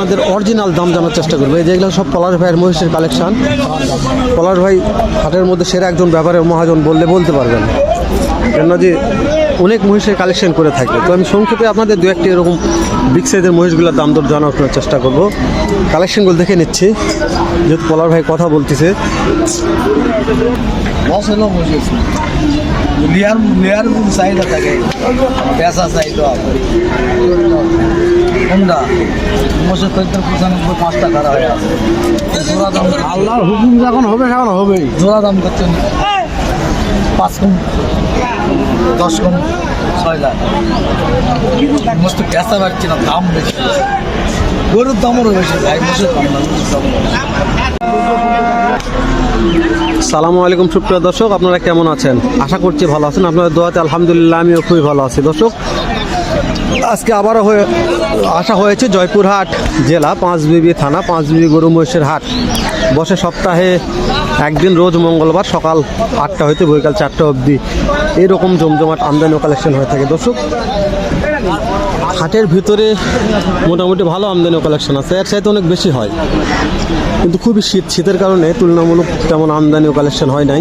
আমাদের অরিজিনাল দাম জানার চেষ্টা করব। এই যেগুলো সব পলাশ ভাইয়ের মহিষের কালেকশন পলাশ ভাই হাটের মধ্যে সেরা একজন ব্যাপারের মহাজন বললে বলতে পারবেন। কেন যে অনেক মহিষের কালেকশন করে থাকে। তো আমি সংক্ষেপে আপনাদের দু একটি এরকম বিগ সাইজের মহিষগুলোর দাম দর জানার চেষ্টা করব। কালেকশনগুলো দেখে নিচ্ছি। যেহেতু পলাশ ভাই কথা বলতেছে। লেয়ার লেয়ার চাহিদা থাকে পেশা চাহিদা কোনটা নশো সত্তর পঁচানব্বই পাঁচটা খারাপ হয়ে আছে জোড়া দাম আল্লাহর হুকুম যখন হবে এখন হবেই জোড়া দাম করছেন পাঁচ কম দশ কম ছয় লাখ। মস্ত পেশা পাচ্ছি না দাম বেশি। গরুর দামও বেশি ভাই মোষের দাম না গরুর দাম। সালামু আলাইকুম সুপ্রিয় দর্শক, আপনারা কেমন আছেন? আশা করছি ভালো আছেন। আপনাদের দোয়াতে আলহামদুলিল্লাহ, আমিও খুবই ভালো আছি। দর্শক, আজকে আবারও হয়ে আসা হয়েছে জয়পুরহাট জেলা, পাঁচবিবি থানা, পাঁচবিবি গরু মহিষের হাট। বসে সপ্তাহে একদিন রোজ মঙ্গলবার সকাল আটটা হইতে বৈকাল চারটা অবধি এরকম জমজমাট আমদানি ও কালেকশন হয়ে থাকে। দর্শক হাটের ভিতরে মোটামুটি ভালো আমদানি কালেকশন আছে। এর চাইতে অনেক বেশি হয়। কিন্তু খুবই শীত। শীতের কারণে তুলনামূলক তেমন আমদানি কালেকশন হয় নাই।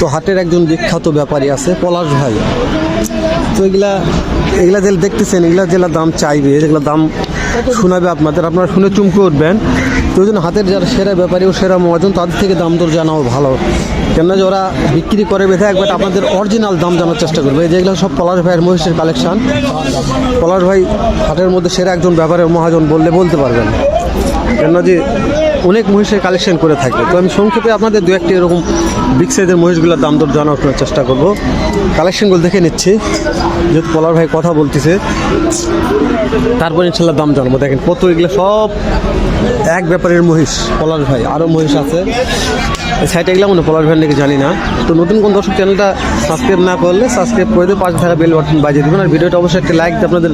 তো হাটের একজন বিখ্যাত ব্যাপারী আছে, পলাশ ভাই। তো এগুলা এগুলা যে দেখতেছেন, এগুলা যেগুলা দাম চাইবে যেগুলো দাম শোনাবে আপনাদের, আপনারা শুনে চুমকে উঠবেন। ওই হাতের যারা সেরা ব্যাপারী ও সেরা মহাজন, তাদের থেকে দাম দর জানাও ভালো। কেননা যে ওরা বিক্রি করে বেঁধে একবার আপনাদের অরিজিনাল দাম জানার চেষ্টা করবে। এই যেগুলো সব পলাশ ভাইয়ের মহিষের কালেকশান পলাশ ভাই হাটের মধ্যে সেরা একজন ব্যাপারে মহাজন বললে বলতে পারবেন। কেননা যে অনেক মহিষের কালেকশন করে থাকে তো আমি সংক্ষেপে আপনাদের দু একটি এরকম বিগ সাইজের মহিষগুলোর দাম দর জানার চেষ্টা করব। কালেকশনগুলো দেখে নিচ্ছি। যেহেতু পলার ভাই কথা বলতেছে, তারপর ইনশাল্লাহ দাম জানব। দেখেন কত এগুলো সব এক ব্যাপারের মহিষ পলার ভাই। আরও মহিষ আছে। সাইডে এগুলো মনে পলাশ ভাই নাকি জানি না। তো নতুন কোন দর্শক চ্যানেলটা সাবস্ক্রাইব না করলে সাবস্ক্রাইব করে দিয়ে পাশে থাকা বেল বাটন বাজিয়ে দেবেন। আর ভিডিওটা অবশ্যই একটা লাইক আপনাদের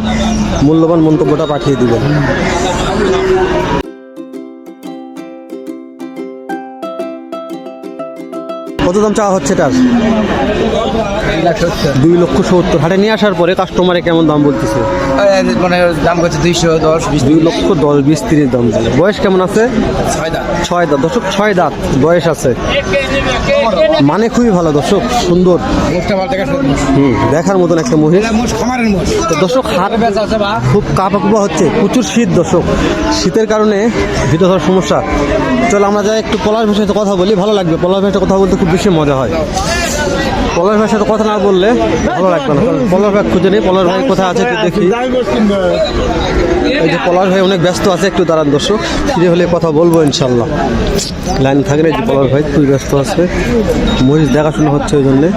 মূল্যবান মন্তব্যটা পাঠিয়ে দিবেন। কত দাম চাওয়া হচ্ছে এটার? দুই লক্ষ সত্তর। হাটে নিয়ে আসার পরে কাস্টমারে কেমন দাম বলতেছে? মানে দাম করছে দুইশো দশ বিশ দুই লক্ষ দশ বিশ তিরিশ দাম বলে বয়স কেমন আছে? ছয় দাম ছয় দাঁত। দর্শক ছয় দাঁত বয়স আছে। মানে খুবই ভালো দর্শক সুন্দর। হুম দেখার মতন একটা মহিষ। তো দর্শক বা? খুব কাপা কুপা হচ্ছে প্রচুর শীত দর্শক। শীতের কারণে ভিতরে ধর সমস্যা। চলো আমরা যাই একটু পলাশ সাথে কথা বলি ভালো লাগবে। পলাশ ভাষায় কথা বলতে খুব বেশি মজা হয়। পলাশ ভাষার সাথে কথা না বললে ভালো লাগবে না। পলাশ ভাই খুঁজে নেই, পলাশ ভাই কোথায় আছে একটু দেখি। এই যে পলাশ ভাই অনেক ব্যস্ত আছে, একটু দাঁড়ান দর্শক। ফিরে হলে কথা বলব ইনশাল্লাহ। লাইন থাকলে যে পলাশ ভাই, খুবই ব্যস্ত আছে। মহিষ দেখাশোনা হচ্ছে ওই জন্যে।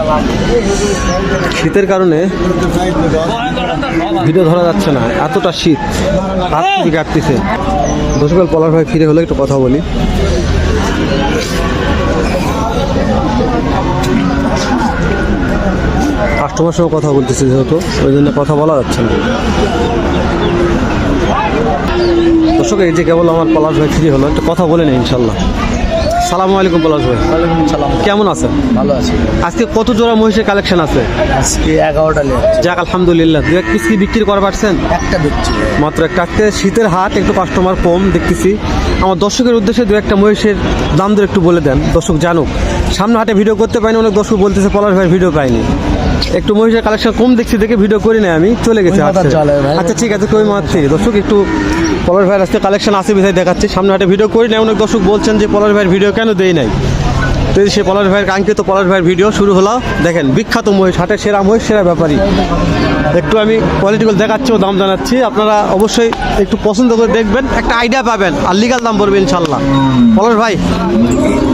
শীতের কারণে ভিডিও ধরা যাচ্ছে না, এতটা শীত। হাত খুবই কাটতেছে। দশকাল পলাশ ভাই ফিরে হলে একটু কথা বলি। কাস্টমার সঙ্গে কথা বলতেছি যেহেতু ওই জন্য কথা বলা যাচ্ছে না। দর্শক এই যে কেবল আমার পলাশ ভাই ফিরে হলো একটু কথা বলে নেই ইনশাল্লাহ। সালামু আলাইকুম পলাশ ভাই। ওয়ালাইকুম সালাম। কেমন আছেন? ভালো আছে। আজকে কত জোড়া মহিষের কালেকশন আছে? আজকে এগারোটা লেট যাক আলহামদুলিল্লাহ। দু এক পিস কি বিক্রি করে পারছেন? একটা দেখছি মাত্র একটা। আজকে শীতের হাট একটু কাস্টমার কম দেখতেছি। আমার দর্শকের উদ্দেশ্যে দু একটা মহিষের দাম দর একটু বলে দেন। দর্শক জানুক। সামনে হাটে ভিডিও করতে পাইনি অনেক দর্শক বলতেছে পলাশ ভাই ভিডিও পাইনি একটু মহিষের কালেকশন কম দেখছি দেখে ভিডিও করি না আমি চলে গেছি। আচ্ছা ঠিক আছে কই মারছি থেকে দর্শক একটু পলাশ ভাইয়ের আসতে কালেকশন আছে বিধায় দেখাচ্ছি। সামনে হাটে ভিডিও করি না অনেক দর্শক বলছেন যে পলাশ ভাইয়ের ভিডিও কেন দেই নাই? সে পলাশ ভাইয়ের কাঙ্ক্ষিত পলাশ ভাইয়ের ভিডিও শুরু হলো। দেখেন বিখ্যাত মহিষ হাটের সেরা মহিষ সেরা ব্যাপারী। একটু আমি কোয়ালিটিগুলো দেখাচ্ছি ও দাম জানাচ্ছি। আপনারা অবশ্যই একটু পছন্দ করে দেখবেন একটা আইডিয়া পাবেন আর লিগাল দাম পড়বে ইনশাল্লাহ পলাশ ভাই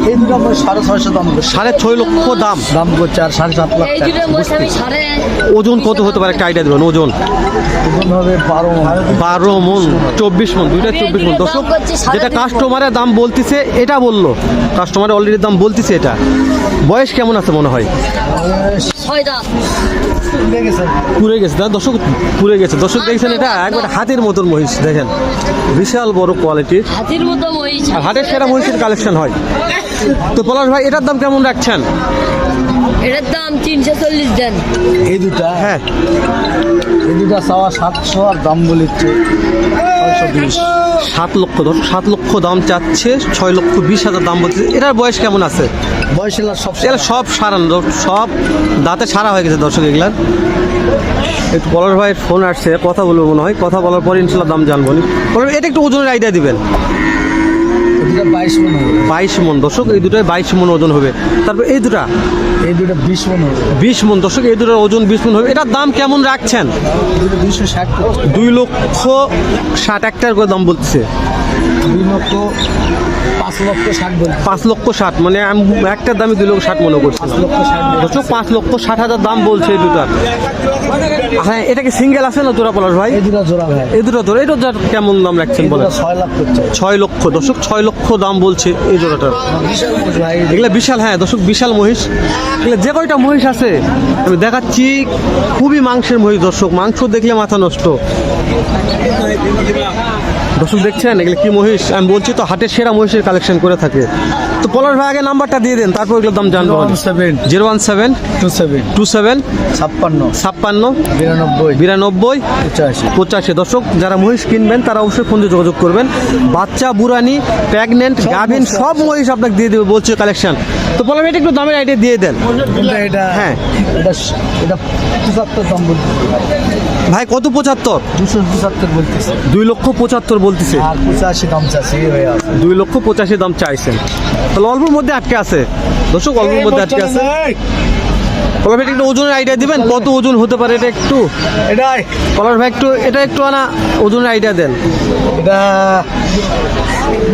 এই দুটো মোষ সাড়ে ছয়শো দাম সাড়ে ছয় লক্ষ দাম। দাম করছে আর সাড়ে সাত লাখ ওজন কত হতে পারে? একটা আইডিয়া দেবেন ওজন। ওজন হবে বারো বারো মন চব্বিশ মন দুইটা চব্বিশ মন। দর্শক যেটা কাস্টমারের দাম বলতেছে এটা বলল। কাস্টমারের অলরেডি দাম বলতেছে এটা। বয়স কেমন আছে মনে হয়? পুড়ে গেছে। না দর্শক পুড়ে গেছে। দর্শক দেখছেন এটা একবার হাতির মতন মহিষ দেখেন। বিশাল বড় কোয়ালিটির হাতির মতো মহিষ। আর হাটের সেরা মহিষের কালেকশন হয়। তো পলাশ ভাই এটার দাম কেমন রাখছেন? এটার দাম তিনশো চল্লিশ দেন। এই দুটা। হ্যাঁ। এই দুটা চাওয়া সাতশো আর দাম বলিচ্ছে সাত লক্ষ ধর সাত লক্ষ দাম চাচ্ছে ছয় লক্ষ বিশ হাজার দাম বলছে। এটার বয়স কেমন আছে? বয়স এলার সব এগুলো সব সারান সব দাঁতে সারা হয়ে গেছে দর্শক এগুলার। একটু পলাশ ভাইয়ের ফোন আসছে কথা বলব মনে হয়। কথা বলার পরে ইনশাল্লাহ দাম জানব এটা একটু ওজনের আইডিয়া দিবেন। বাইশ মন দর্শক এই দুটোয় বাইশ মন ওজন হবে। তারপর এই দুটা? এই দুটা বিশ মন বিশ মন দর্শক এই দুটার ওজন বিশ মন হবে। এটার দাম কেমন রাখছেন? দুই লক্ষ ষাট একটার করে দাম বলছে দুই লক্ষ পাঁচ লক্ষ ষাট পাঁচ লক্ষ ষাট মানে আমি একটার দামে দুই লক্ষ ষাট মনে করছি পাঁচ লক্ষ ষাট দর্শক পাঁচ লক্ষ ষাট হাজার দাম বলছে এই দুটার হ্যাঁ এটা কি সিঙ্গেল আছে না তোরা পলাশ ভাই? এই দুটা জোড়া এই দুটো ধরে কেমন দাম রাখছেন বলেন? ছয় লাখ ছয় লক্ষ দর্শক ছয় লক্ষ দাম বলছে এই জোড়াটার। এগুলো বিশাল হ্যাঁ দর্শক বিশাল মহিষ। এগুলো যে কয়টা মহিষ আছে আমি দেখাচ্ছি খুবই মাংসের মহিষ দর্শক মাংস দেখলে মাথা নষ্ট। দর্শক দেখছেন এগুলো কি মহিষ? আমি বলছি তো হাটের সেরা মহিষের কালেকশন করে থাকে। তো পলাশ ভাই আগে নাম্বারটা দিয়ে দেন তারপর এগুলোর দাম জানব। Zero one seven. Two seven. Two seven ছাপ্পান্ন। ছাপ্পান্ন বিরানব্বই। বিরানব্বই পঁচাশি। পঁচাশি। দর্শক যারা মহিষ কিনবেন তারা অবশ্যই ফোন দিয়ে যোগাযোগ করবেন। বাচ্চা বুড়ানি প্রেগনেন্ট গাভিন সব মহিষ আপনাকে দিয়ে দেবে বলছে কালেকশন তো বললাম এটা একটু দামের আইডিয়া দিয়ে দেন। এটা হ্যাঁ। এটা এটা দাম ভাই কত পঁচাত্তর? দুশো পঁচাত্তর বলতেছে। দুই লক্ষ পঁচাত্তর বলতেছে। আর পঁচাশি দাম দুই লক্ষ পঁচাশি দাম চাইছেন। তাহলে অল্পের মধ্যে আটকে আছে। দর্শক অল্পের মধ্যে আটকে আছে। কলার ভাই একটু ওজনের আইডিয়া দিবেন? কত ওজন হতে পারে এটা একটু? এটাই কলার ভাই একটু এটা একটু আনা ওজনের আইডিয়া দেন। এটা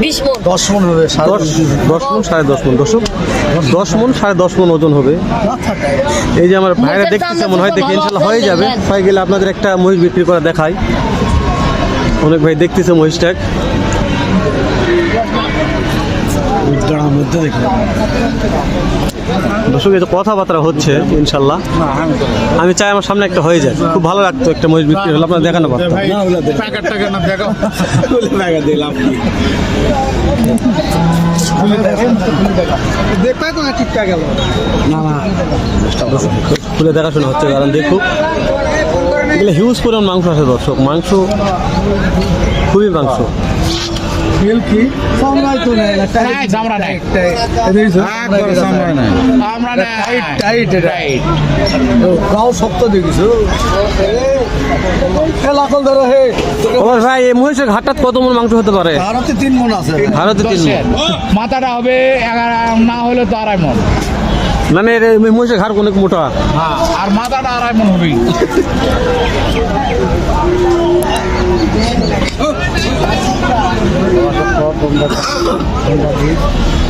বিশ দশ মন হবে সাড়ে দশ দশ দশ মন সাড়ে দশ মন। দশ মন সাড়ে দশ মন ওজন হবে। এই যে আমার ভাইরা দেখতেছে মনে হয় দেখে ইনশাল্লাহ হয়ে যাবে। হয়ে গেলে আপনাদের একটা মহিষ বিক্রি করা দেখায় অনেক ভাই দেখতেছে মহিষটা মধ্যে দেখি দর্শক এই যে কথাবার্তা হচ্ছে ইনশাল্লাহ। আমি চাই আমার সামনে একটা হয়ে যায়। খুব ভালো লাগতো একটা মহিষ বিক্রি হলো আপনার দেখানো পারতাম। প্যাকেট টাকা দেখো। টাকা দিলাম না ঠিকঠাক গেল। না না খুলে দেখাশোনা হচ্ছে কারণ দেখুক। এগুলো হিউজ পরিমাণ মাংস আছে দর্শক। মাংস খুবই মাংস। কি? সামলাই তো নেই নাই, চামড়া নাই। টাইট আমরা টাইট এটা। গাও শক্ত দেখিছো? এ লাকল ধরো হে। ওমর ভাই এই মহিষের ঘাটাত কত মন মাংস হতে পারে? ভারতে তিন মন আছে। ভারতে তিন মণ। মাথাটা হবে এগারো না হলে তো আড়াই মন। মানে এই মহিষের ঘাড় অনেক মোটা। আর মাথাটা আড়াই মন হবে from the, from the.